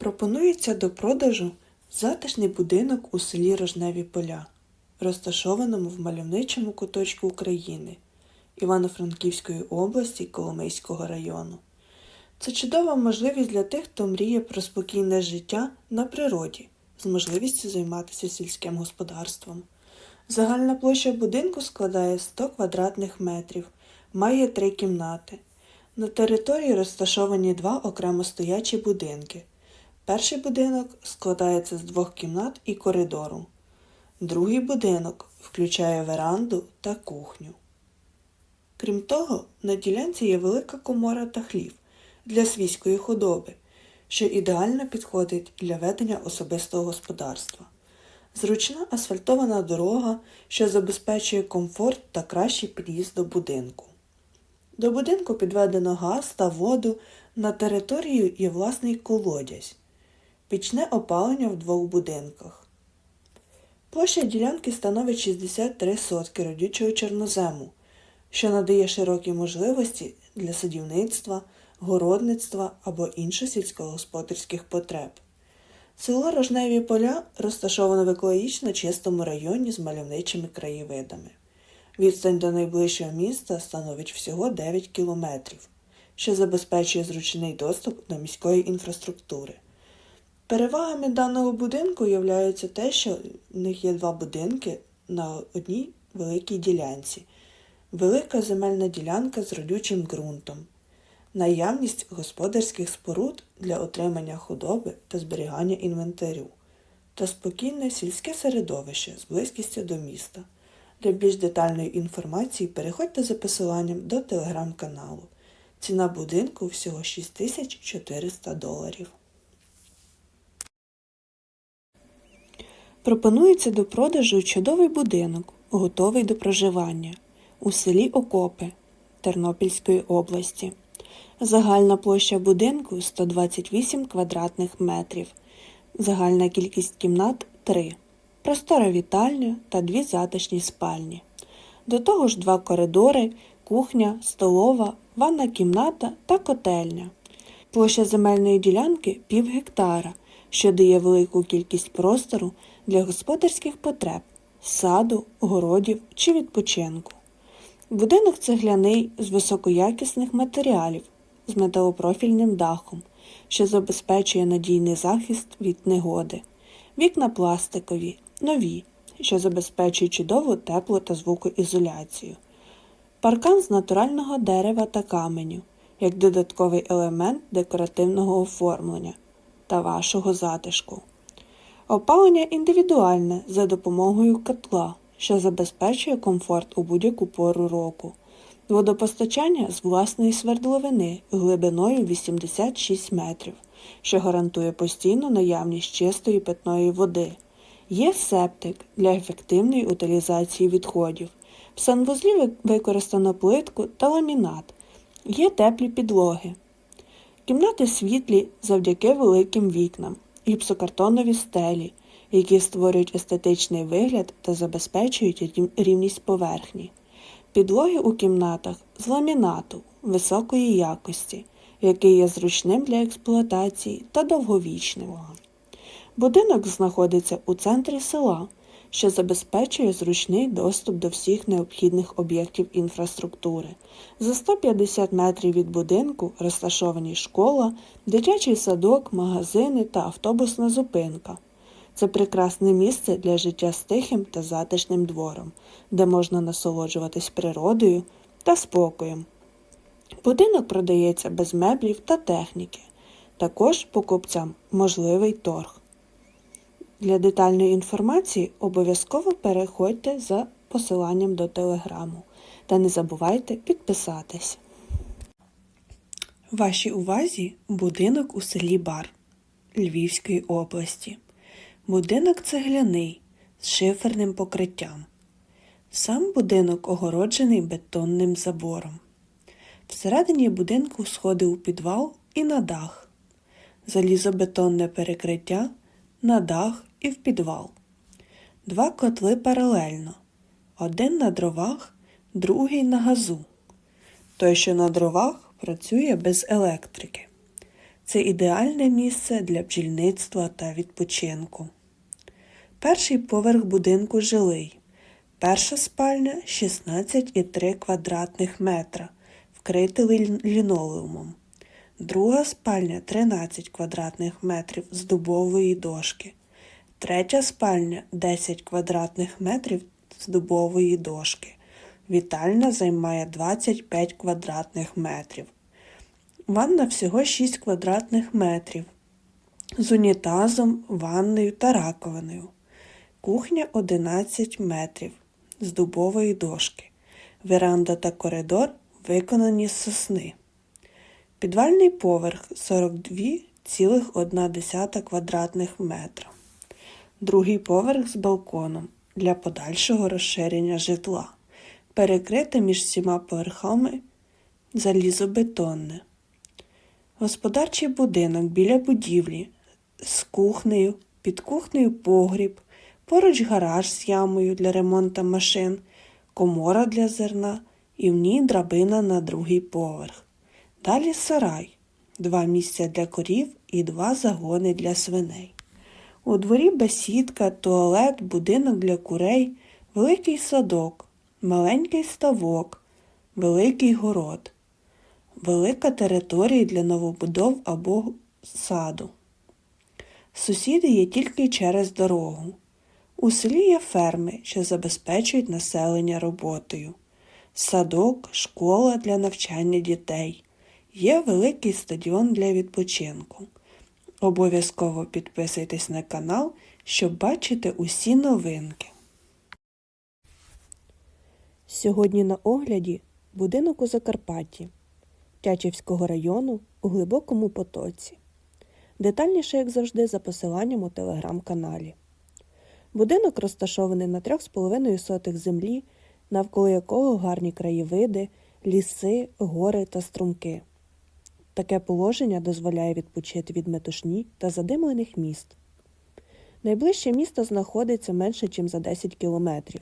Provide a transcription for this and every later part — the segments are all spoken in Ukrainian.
Пропонується до продажу затишний будинок у селі Рожневі Поля, розташованому в мальовничому куточку України Івано-Франківської області Коломийського району. Це чудова можливість для тих, хто мріє про спокійне життя на природі з можливістю займатися сільським господарством. Загальна площа будинку складає 100 квадратних метрів, має три кімнати. На території розташовані два окремо стоячі будинки. Перший будинок складається з двох кімнат і коридору. Другий будинок включає веранду та кухню. Крім того, на ділянці є велика комора та хлів для свійської худоби, що ідеально підходить для ведення особистого господарства. Зручна асфальтована дорога, що забезпечує комфорт та кращий під'їзд до будинку. До будинку підведено газ та воду, на території є власний колодязь, пічне опалення в двох будинках. Площа ділянки становить 63 сотки родючого чорнозему, що надає широкі можливості для садівництва, городництва або інших сільськогосподарських потреб. Село Рожневі поля розташоване в екологічно чистому районі з мальовничими краєвидами. Відстань до найближчого міста становить всього 9 кілометрів, що забезпечує зручний доступ до міської інфраструктури. Перевагами даного будинку є те, що в них є два будинки на одній великій ділянці, велика земельна ділянка з родючим ґрунтом, наявність господарських споруд для отримання худоби та зберігання інвентарю, та спокійне сільське середовище з близькістю до міста. Для більш детальної інформації переходьте за посиланням до телеграм-каналу. Ціна будинку всього 6400 доларів. Пропонується до продажу чудовий будинок, готовий до проживання у селі Окопи Тернопільської області. Загальна площа будинку 128 квадратних метрів. Загальна кількість кімнат 3. Простора вітальня та дві затишні спальні. До того ж два коридори, кухня, столова, ванна кімната та котельня. Площа земельної ділянки пів гектара, що дає велику кількість простору для господарських потреб, саду, городів чи відпочинку. Будинок цегляний з високоякісних матеріалів з металопрофільним дахом, що забезпечує надійний захист від негоди. Вікна пластикові, нові, що забезпечують чудову тепло та звукоізоляцію. Паркан з натурального дерева та каменю, як додатковий елемент декоративного оформлення та вашого затишку. Опалення індивідуальне за допомогою котла, що забезпечує комфорт у будь-яку пору року. Водопостачання з власної свердловини глибиною 86 метрів, що гарантує постійну наявність чистої питної води. Є септик для ефективної утилізації відходів. В санвузлі використано плитку та ламінат. Є теплі підлоги. Кімнати світлі завдяки великим вікнам, гіпсокартонові стелі, які створюють естетичний вигляд та забезпечують рівність поверхні. Підлоги у кімнатах з ламінату високої якості, який є зручним для експлуатації та довговічним. Будинок знаходиться у центрі села, що забезпечує зручний доступ до всіх необхідних об'єктів інфраструктури. За 150 метрів від будинку розташовані школа, дитячий садок, магазини та автобусна зупинка. Це прекрасне місце для життя з тихим та затишним двором, де можна насолоджуватись природою та спокоєм. Будинок продається без меблів та техніки. Також покупцям можливий торг. Для детальної інформації обов'язково переходьте за посиланням до телеграму та не забувайте підписатись. Вашій увазі будинок у селі Бар Львівської області. Будинок цегляний з шиферним покриттям. Сам будинок огороджений бетонним забором. Всередині будинку сходи у підвал і на дах, залізобетонне перекриття на дах і в підвал. Два котли паралельно. Один на дровах, другий на газу. Той, що на дровах, працює без електрики. Це ідеальне місце для бджільництва та відпочинку. Перший поверх будинку жилий. Перша спальня 16,3 квадратних метра, вкрита лінолеумом. Друга спальня 13 квадратних метрів з дубової дошки. Третя спальня 10 квадратних метрів з дубової дошки. Вітальня займає 25 квадратних метрів. Ванна всього 6 квадратних метрів з унітазом, ванною та раковиною. Кухня 11 метрів з дубової дошки. Веранда та коридор виконані з сосни. Підвальний поверх 42,1 квадратних метра. Другий поверх з балконом для подальшого розширення житла. Перекрите між всіма поверхами залізобетонне. Господарчий будинок біля будівлі з кухнею, під кухнею погріб, поруч гараж з ямою для ремонту машин, комора для зерна і в ній драбина на другий поверх. Далі сарай, два місця для корів і два загони для свиней. У дворі бесідка, туалет, будинок для курей, великий садок, маленький ставок, великий город, велика територія для новобудов або саду. Сусіди є тільки через дорогу. У селі є ферми, що забезпечують населення роботою, садок, школа для навчання дітей. Є великий стадіон для відпочинку. Обов'язково підписуйтесь на канал, щоб бачити усі новинки. Сьогодні на огляді будинок у Закарпатті Тячівського району у глибокому потоці. Детальніше, як завжди, за посиланням у телеграм-каналі. Будинок розташований на 3,5 сотих землі, навколо якого гарні краєвиди, ліси, гори та струмки. Таке положення дозволяє відпочити від метушні та задимлених міст. Найближче місто знаходиться менше, ніж за 10 кілометрів.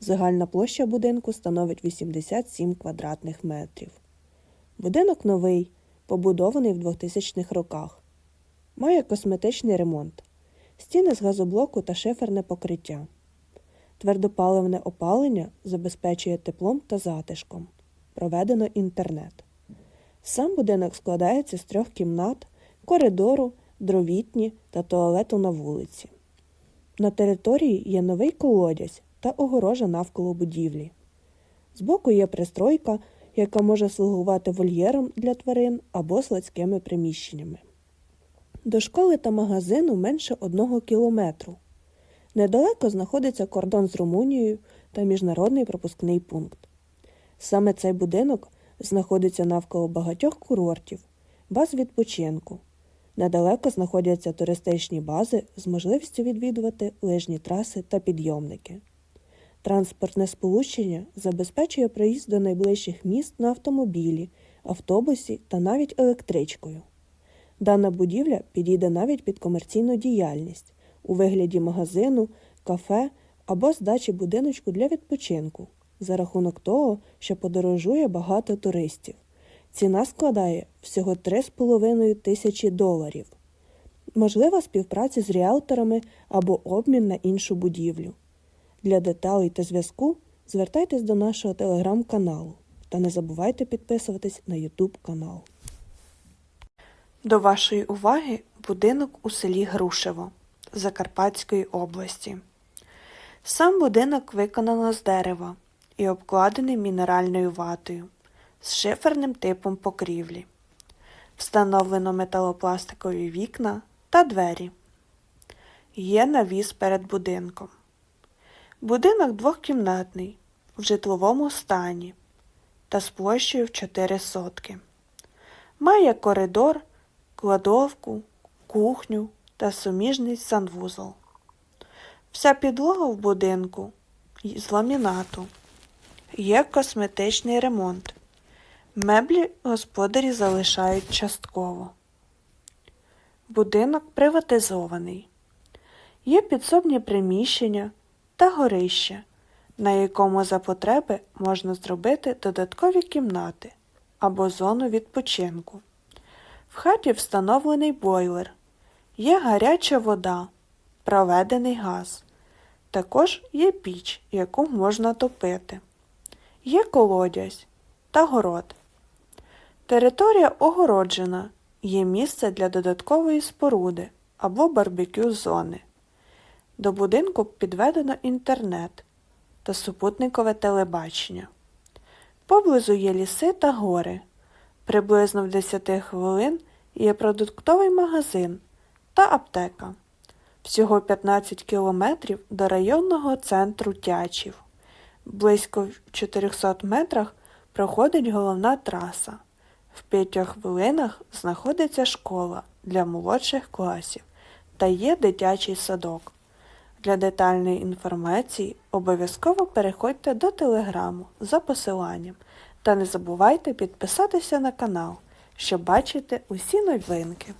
Загальна площа будинку становить 87 квадратних метрів. Будинок новий, побудований в 2000-х роках. Має косметичний ремонт, стіни з газоблоку та шиферне покриття. Твердопаливне опалення забезпечує теплом та затишком. Проведено інтернет. Сам будинок складається з трьох кімнат, коридору, дровітні та туалету на вулиці. На території є новий колодязь та огорожа навколо будівлі. Збоку є пристройка, яка може слугувати вольєром для тварин або складськими приміщеннями. До школи та магазину менше одного кілометру. Недалеко знаходиться кордон з Румунією та міжнародний пропускний пункт. Саме цей будинок знаходиться навколо багатьох курортів, баз відпочинку. Недалеко знаходяться туристичні бази з можливістю відвідувати лижні траси та підйомники. Транспортне сполучення забезпечує проїзд до найближчих міст на автомобілі, автобусі та навіть електричкою. Дана будівля підійде навіть під комерційну діяльність у вигляді магазину, кафе або здачі будиночку для відпочинку за рахунок того, що подорожує багато туристів. Ціна складає всього 3,5 тисячі доларів. Можлива співпраця з ріелторами або обмін на іншу будівлю. Для деталей та зв'язку звертайтесь до нашого телеграм-каналу та не забувайте підписуватись на YouTube канал. До вашої уваги будинок у селі Грушево Закарпатської області. Сам будинок виконано з дерева і обкладений мінеральною ватою з шиферним типом покрівлі. Встановлено металопластикові вікна та двері. Є навіс перед будинком. Будинок двохкімнатний в житловому стані та з площею в 4 сотки. Має коридор, кладовку, кухню та суміжний санвузол. Вся підлога в будинку з ламінату. Є косметичний ремонт. Меблі господарі залишають частково. Будинок приватизований. Є підсобні приміщення та горище, на якому за потреби можна зробити додаткові кімнати або зону відпочинку. В хаті встановлений бойлер. Є гаряча вода, проведений газ. Також є піч, яку можна топити. Є колодязь та город. Територія огороджена. Є місце для додаткової споруди або барбекю зони. До будинку підведено інтернет та супутникове телебачення. Поблизу є ліси та гори. Приблизно в 10 хвилин є продуктовий магазин та аптека. Всього 15 кілометрів до районного центру Тячів. Близько в 400 метрах проходить головна траса. В 5 хвилинах знаходиться школа для молодших класів та є дитячий садок. Для детальної інформації обов'язково переходьте до телеграму за посиланням та не забувайте підписатися на канал, щоб бачити усі новинки.